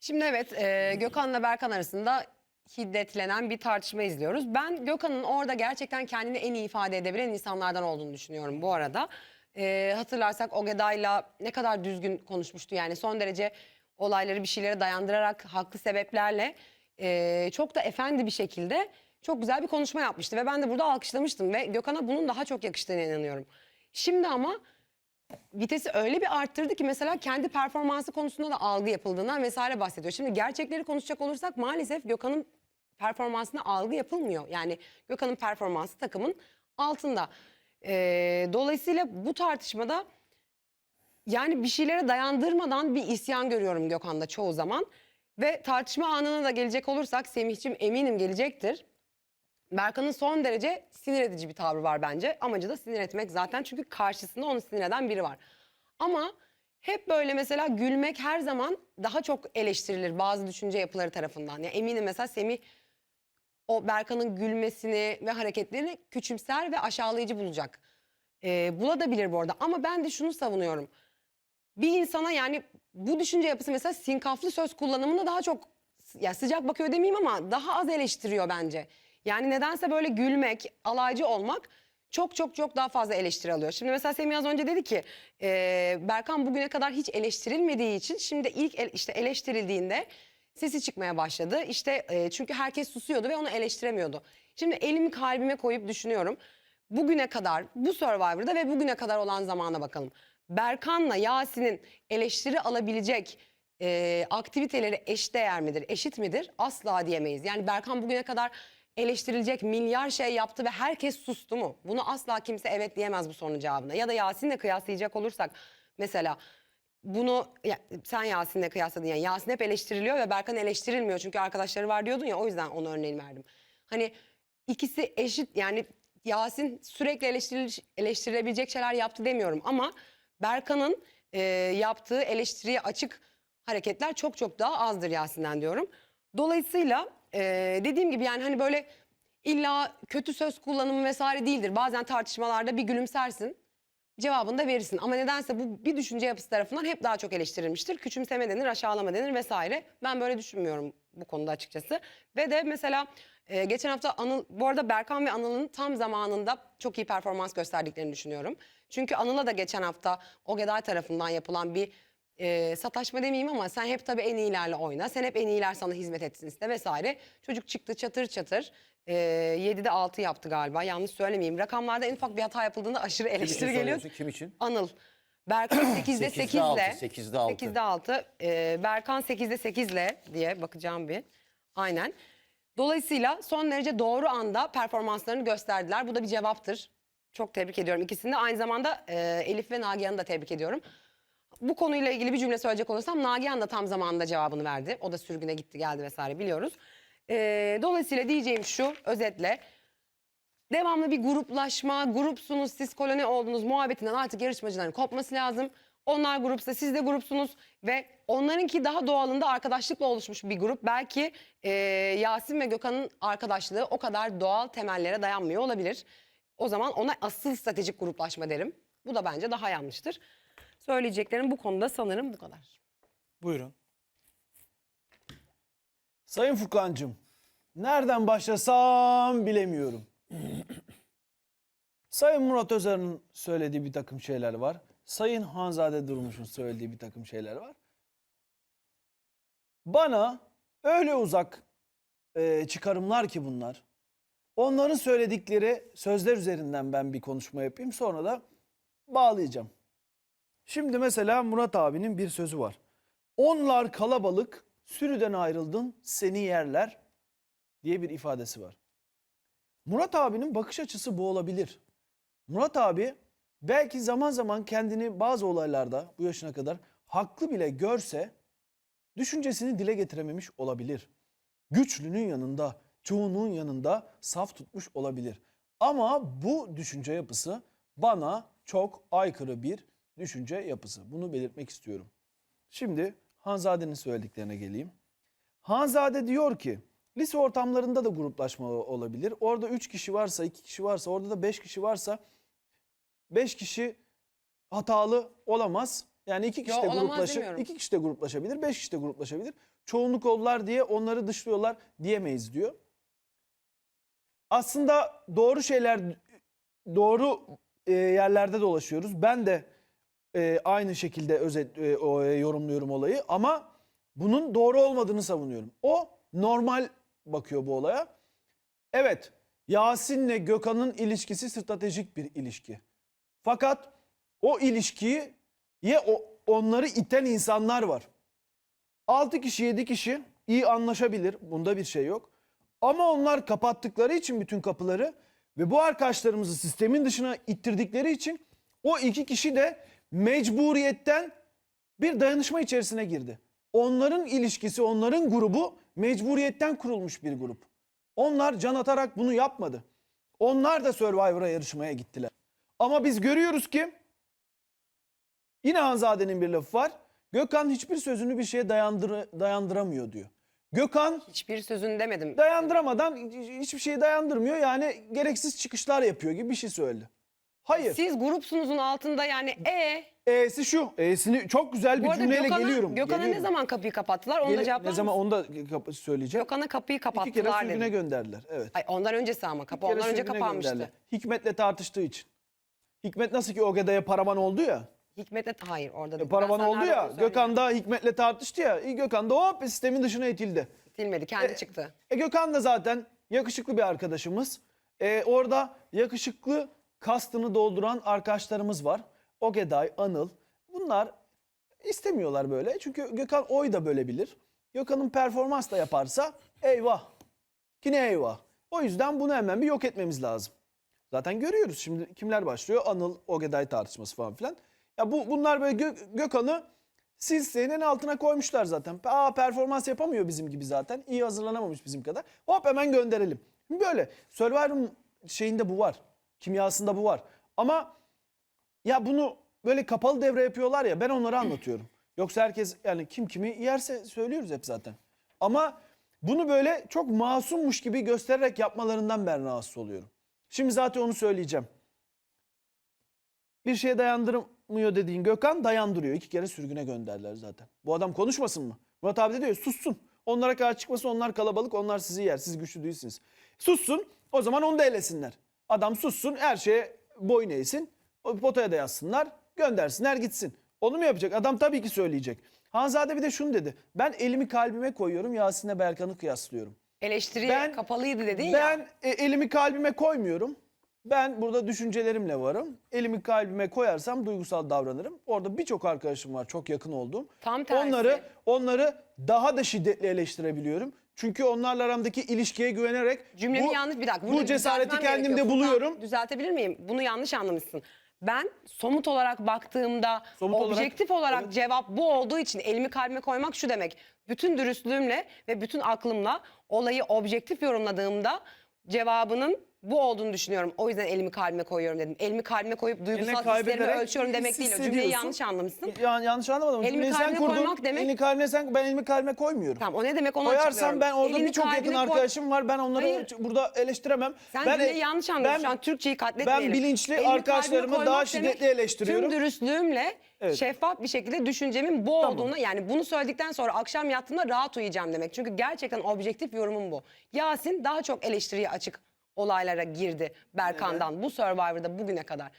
Şimdi evet e, Gökhan'la Berkan arasında hiddetlenen bir tartışma izliyoruz. Ben Gökhan'ın orada gerçekten kendini en iyi ifade edebilen insanlardan olduğunu düşünüyorum bu arada. E, hatırlarsak Ogeday'la ne kadar düzgün konuşmuştu yani son derece olayları bir şeylere dayandırarak haklı sebeplerle e, çok da efendi bir şekilde çok güzel bir konuşma yapmıştı. Ve ben de burada alkışlamıştım ve Gökhan'a bunun daha çok yakıştığına inanıyorum. Şimdi ama vitesi öyle bir arttırdı ki mesela kendi performansı konusunda da algı yapıldığından vesaire bahsediyor. Şimdi gerçekleri konuşacak olursak maalesef Gökhan'ın performansına algı yapılmıyor. Yani Gökhan'ın performansı takımın altında. Ee, dolayısıyla bu tartışmada yani bir şeylere dayandırmadan bir isyan görüyorum Gökhan'da çoğu zaman. Ve tartışma anına da gelecek olursak Semih'cim eminim gelecektir. Berkan'ın son derece sinir edici bir tavrı var bence. Amacı da sinir etmek zaten çünkü karşısında onu sinir eden biri var. Ama hep böyle mesela gülmek her zaman daha çok eleştirilir bazı düşünce yapıları tarafından. Yani eminim mesela Semih o Berkan'ın gülmesini ve hareketlerini küçümser ve aşağılayıcı bulacak. Ee, bulabilir bu arada ama ben de şunu savunuyorum. Bir insana yani bu düşünce yapısı mesela sinkaflı söz kullanımında daha çok ya sıcak bakıyor demeyeyim ama daha az eleştiriyor bence. Yani nedense böyle gülmek, alaycı olmak çok çok çok daha fazla eleştiri alıyor. Şimdi mesela Semih az önce dedi ki e, Berkan bugüne kadar hiç eleştirilmediği için şimdi ilk el- işte eleştirildiğinde sesi çıkmaya başladı. İşte e, çünkü herkes susuyordu ve onu eleştiremiyordu. Şimdi elimi kalbime koyup düşünüyorum. Bugüne kadar bu Survivor'da ve bugüne kadar olan zamana bakalım. Berkan'la Yasin'in eleştiri alabilecek e, aktiviteleri eşdeğer midir, eşit midir? Asla diyemeyiz. Yani Berkan bugüne kadar eleştirilecek milyar şey yaptı ve herkes sustu mu? Bunu asla kimse evet diyemez bu sorunun cevabına. Ya da Yasin'le kıyaslayacak olursak mesela bunu ya, sen Yasin'le kıyasladın yani Yasin hep eleştiriliyor ve Berkan eleştirilmiyor çünkü arkadaşları var diyordun ya o yüzden onu örneğini verdim. Hani ikisi eşit yani Yasin sürekli eleştiril, eleştirilebilecek şeyler yaptı demiyorum ama Berkan'ın e, yaptığı eleştiriye açık hareketler çok çok daha azdır Yasin'den diyorum. Dolayısıyla e, dediğim gibi yani hani böyle illa kötü söz kullanımı vesaire değildir. Bazen tartışmalarda bir gülümsersin cevabını da verirsin. Ama nedense bu bir düşünce yapısı tarafından hep daha çok eleştirilmiştir. Küçümseme denir, aşağılama denir vesaire. Ben böyle düşünmüyorum bu konuda açıkçası. Ve de mesela e, geçen hafta Anıl, bu arada Berkan ve Anıl'ın tam zamanında çok iyi performans gösterdiklerini düşünüyorum. Çünkü Anıl'a da geçen hafta Ogeday tarafından yapılan bir e, sataşma demeyeyim ama sen hep tabii en iyilerle oyna. Sen hep en iyiler sana hizmet etsin iste vesaire. Çocuk çıktı çatır çatır. E, 7'de 6 yaptı galiba yanlış söylemeyeyim. Rakamlarda en ufak bir hata yapıldığında aşırı eleştiri geliyor. Kim için? Anıl. Berkan 8'de 8 ile. 8'de 6. 8'de 6. Ee, Berkan 8'de 8 ile diye bakacağım bir. Aynen. Dolayısıyla son derece doğru anda performanslarını gösterdiler. Bu da bir cevaptır. Çok tebrik ediyorum ikisini de. Aynı zamanda e, Elif ve Nagihan'ı da tebrik ediyorum. Bu konuyla ilgili bir cümle söyleyecek olursam Nagihan da tam zamanında cevabını verdi. O da sürgüne gitti geldi vesaire biliyoruz. Ee, dolayısıyla diyeceğim şu özetle devamlı bir gruplaşma, grupsunuz, siz koloni oldunuz muhabbetinden artık yarışmacıların kopması lazım. Onlar grupsa siz de grupsunuz ve onlarınki daha doğalında arkadaşlıkla oluşmuş bir grup. Belki e, Yasin ve Gökhan'ın arkadaşlığı o kadar doğal temellere dayanmıyor olabilir. O zaman ona asıl stratejik gruplaşma derim. Bu da bence daha yanlıştır. Söyleyeceklerim bu konuda sanırım bu kadar. Buyurun. Sayın Furkan'cığım, nereden başlasam bilemiyorum. Sayın Murat Özer'in söylediği bir takım şeyler var. Sayın Hanzade Durmuş'un söylediği bir takım şeyler var. Bana öyle uzak e, çıkarımlar ki bunlar. Onların söyledikleri sözler üzerinden ben bir konuşma yapayım. Sonra da bağlayacağım. Şimdi mesela Murat abinin bir sözü var. Onlar kalabalık, sürüden ayrıldın, seni yerler diye bir ifadesi var. Murat abinin bakış açısı bu olabilir. Murat abi belki zaman zaman kendini bazı olaylarda bu yaşına kadar haklı bile görse düşüncesini dile getirememiş olabilir. Güçlünün yanında, çoğunluğun yanında saf tutmuş olabilir. Ama bu düşünce yapısı bana çok aykırı bir düşünce yapısı. Bunu belirtmek istiyorum. Şimdi Hanzade'nin söylediklerine geleyim. Hanzade diyor ki lise ortamlarında da gruplaşma olabilir. Orada 3 kişi varsa, 2 kişi varsa, orada da 5 kişi varsa 5 kişi hatalı olamaz. Yani iki kişi Yo, de gruplaşır, iki kişi de gruplaşabilir, beş kişi de gruplaşabilir. Çoğunluk oldular diye onları dışlıyorlar diyemeyiz diyor. Aslında doğru şeyler, doğru e, yerlerde dolaşıyoruz. Ben de e, aynı şekilde özet e, o, e, yorumluyorum olayı ama bunun doğru olmadığını savunuyorum. O normal bakıyor bu olaya. Evet, Yasin'le Gökhan'ın ilişkisi stratejik bir ilişki. Fakat o ilişkiyi ye o, onları iten insanlar var. 6 kişi 7 kişi iyi anlaşabilir. Bunda bir şey yok. Ama onlar kapattıkları için bütün kapıları ve bu arkadaşlarımızı sistemin dışına ittirdikleri için o iki kişi de mecburiyetten bir dayanışma içerisine girdi. Onların ilişkisi, onların grubu mecburiyetten kurulmuş bir grup. Onlar can atarak bunu yapmadı. Onlar da Survivor'a yarışmaya gittiler. Ama biz görüyoruz ki yine Hanzade'nin bir lafı var. Gökhan hiçbir sözünü bir şeye dayandır dayandıramıyor diyor. Gökhan Hiçbir sözünü demedim. dayandıramadan hiçbir şeyi dayandırmıyor. Yani gereksiz çıkışlar yapıyor gibi bir şey söyledi. Hayır. Siz grupsunuzun altında yani e E'si şu. E'sini çok güzel bir bu arada cümleyle Gökhan'a, geliyorum. Gökhan'a ne Geliyorum. zaman kapıyı kapattılar? Onu da cevaplar Ne zaman mısın? onu da kap- söyleyeceğim. Gökhan'a kapıyı İki kere kapattılar sürgüne gönderdiler. Evet. Ay, ondan öncesi ama kapı Bir kere ondan önce sürgüne kapanmıştı. gönderdiler. Hikmet'le tartıştığı için. Hikmet nasıl ki Ogeda'ya paravan oldu ya. Hikmet'e hayır orada E, değil. paravan Ben sana oldu nerede ya. olduğunu söyleyeyim. Gökhan da Hikmet'le tartıştı ya. E, Gökhan da hop sistemin dışına itildi. Silmedi kendi çıktı. E Gökhan da zaten yakışıklı bir arkadaşımız. E, orada yakışıklı kastını dolduran arkadaşlarımız var. Ogeday, Anıl. Bunlar istemiyorlar böyle. Çünkü Gökhan oy da bölebilir. Gökhan'ın performans da yaparsa eyvah. Yine eyvah. O yüzden bunu hemen bir yok etmemiz lazım. Zaten görüyoruz şimdi kimler başlıyor? Anıl, Ogeday tartışması falan filan. Ya bu bunlar böyle Gö- Gökhan'ı silsenin altına koymuşlar zaten. Aa performans yapamıyor bizim gibi zaten. İyi hazırlanamamış bizim kadar. Hop hemen gönderelim. Böyle Survivor'ın şeyinde bu var. Kimyasında bu var. Ama ya bunu böyle kapalı devre yapıyorlar ya ben onları anlatıyorum. Yoksa herkes yani kim kimi yerse söylüyoruz hep zaten. Ama bunu böyle çok masummuş gibi göstererek yapmalarından ben rahatsız oluyorum. Şimdi zaten onu söyleyeceğim. Bir şeye dayandırmıyor dediğin Gökhan dayandırıyor. İki kere sürgüne gönderdiler zaten. Bu adam konuşmasın mı? Murat abi de diyor sussun. Onlara karşı çıkmasın onlar kalabalık onlar sizi yer. Siz güçlü değilsiniz. Sussun o zaman onu da elesinler. Adam sussun her şeye boyun eğsin. O potaya da yazsınlar göndersinler gitsin. Onu mu yapacak? Adam tabii ki söyleyecek. Hanzade bir de şunu dedi. Ben elimi kalbime koyuyorum Yasin'le Berkan'ı kıyaslıyorum. Eleştiri Ben- kapalıydı dedin ya. Ben e, elimi kalbime koymuyorum. Ben burada düşüncelerimle varım. Elimi kalbime koyarsam duygusal davranırım. Orada birçok arkadaşım var çok yakın olduğum. Tam tersi. Onları onları daha da şiddetli eleştirebiliyorum. Çünkü onlarla aramdaki ilişkiye güvenerek Cümlemi bu, yanlış bir dakika. bu Burada cesareti düzeltmem kendimde gerekiyor. Furkan, buluyorum. Düzeltebilir miyim? Bunu yanlış anlamışsın. Ben somut olarak baktığımda Somut olarak, objektif olarak evet. cevap bu olduğu için elimi kalbime koymak şu demek. Bütün dürüstlüğümle ve bütün aklımla olayı objektif yorumladığımda cevabının bu olduğunu düşünüyorum. O yüzden elimi kalbime koyuyorum dedim. Elimi kalbime koyup duygusal hislerimi kaybederek ölçüyorum demek değil. O cümleyi hissediyorsun. yanlış anlamışsın. Ya, yanlış anlamadım. Elimi Cümleyi sen kalbime kurdun. koymak demek- Elini kalbime sen ben elimi kalbime koymuyorum. Tamam o ne demek onu Koyarsam açıklıyorum. ben orada Elini birçok yakın kalbine koy- arkadaşım var. Ben onları Hayır. burada eleştiremem. Sen ben, cümleyi yanlış anladın. ben- Şu an Türkçeyi katletmeyelim. Ben bilinçli Elimi arkadaşlarımı kalbime daha koymak şiddetli demek, eleştiriyorum. Tüm dürüstlüğümle Evet. şeffaf bir şekilde düşüncemin bu olduğunu yani bunu söyledikten sonra akşam yattığımda rahat uyuyacağım demek. Çünkü gerçekten objektif yorumum bu. Yasin daha çok eleştiriye açık olaylara girdi Berkan'dan bu Survivor'da bugüne kadar.